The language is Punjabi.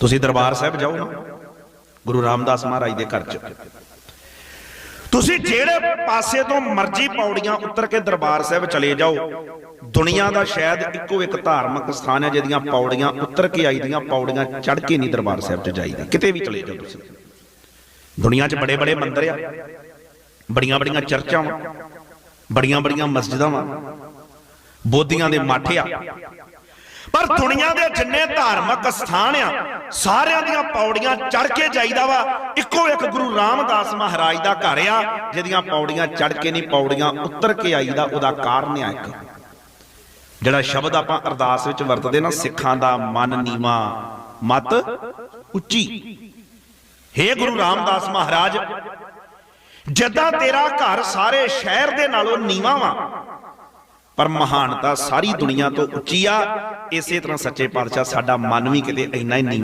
ਤੁਸੀਂ ਦਰਬਾਰ ਸਾਹਿਬ ਜਾਓ। ਨਾ ਗੁਰੂ ਰਾਮਦਾਸ ਮਹਾਰਾਜ ਦੇ ਘਰ 'ਚ। ਤੁਸੀਂ ਜਿਹੜੇ ਪਾਸੇ ਤੋਂ ਮਰਜ਼ੀ ਪੌੜੀਆਂ ਉੱਤਰ ਕੇ ਦਰਬਾਰ ਸਾਹਿਬ ਚਲੇ ਜਾਓ, ਦੁਨੀਆ ਦਾ ਸ਼ਾਇਦ ਇੱਕੋ ਇੱਕ ਧਾਰਮਿਕ ਸਥਾਨ ਹੈ ਜਿਹਦੀਆਂ ਪੌੜੀਆਂ ਉੱਤਰ ਕੇ ਆਈਦੀਆਂ, ਪੌੜੀਆਂ ਚੜ੍ਹ ਕੇ ਨਹੀਂ ਦਰਬਾਰ ਸਾਹਿਬ 'ਚ ਜਾਈਦਾ ਕਿਤੇ ਵੀ ਚਲੇ ਜਾਓ ਤੁਸੀਂ। ਦੁਨੀਆ 'ਚ ਬੜੇ ਬੜੇ ਮੰਦਿਰ ਆ। ਬੜੀਆਂ ਬੜੀਆਂ ਚਰਚਾਂ ਵਾ। ਬੜੀਆਂ ਬੜੀਆਂ ਮਸਜਿਦਾਂ ਵਾ। ਬੋਧੀਆਂ ਦੇ ਮੱਠ ਆ। ਪਰ ਦੁਨੀਆ ਦੇ ਜਿੰਨੇ ਧਾਰਮਿਕ ਸਥਾਨ ਆ, ਸਾਰਿਆਂ ਦੀਆਂ ਪੌੜੀਆਂ ਚੜ ਕੇ ਜਾਈਦਾ ਵਾ। ਇੱਕੋ ਇੱਕ ਗੁਰੂ ਰਾਮਦਾਸ ਮਹਾਰਾਜ ਦਾ ਘਰ ਆ, ਜਿਹਦੀਆਂ ਪੌੜੀਆਂ ਚੜ ਕੇ ਨਹੀਂ, ਪੌੜੀਆਂ ਉੱਤਰ ਕੇ ਆਈਦਾ, ਉਹਦਾ ਕਾਰਨ ਆ ਇੱਕ। ਜਿਹੜਾ ਸ਼ਬਦ ਆਪਾਂ ਅਰਦਾਸ ਵਿੱਚ ਵਰਤਦੇ ਨਾ, ਸਿੱਖਾਂ ਦਾ ਮਨ ਨੀਵਾ, ਮਤ ਉੱਚੀ। ਹੇ ਗੁਰੂ ਰਾਮਦਾਸ ਮਹਾਰਾਜ, ਜਿੱਦਾਂ ਤੇਰਾ ਘਰ ਸਾਰੇ ਸ਼ਹਿਰ ਦੇ ਨਾਲੋਂ ਨੀਵਾ ਵਾ ਪਰ ਮਹਾਨਤਾ ਸਾਰੀ ਦੁਨੀਆ ਤੋਂ ਉੱਚੀ ਆ। ਇਸੇ ਤਰ੍ਹਾਂ ਸੱਚੇ ਪਾਤਸ਼ਾਹ ਸਾਡਾ ਮਨ ਵੀ ਕਿਤੇ ਇੰਨਾ ਹੀ ਨੀਵਾਂ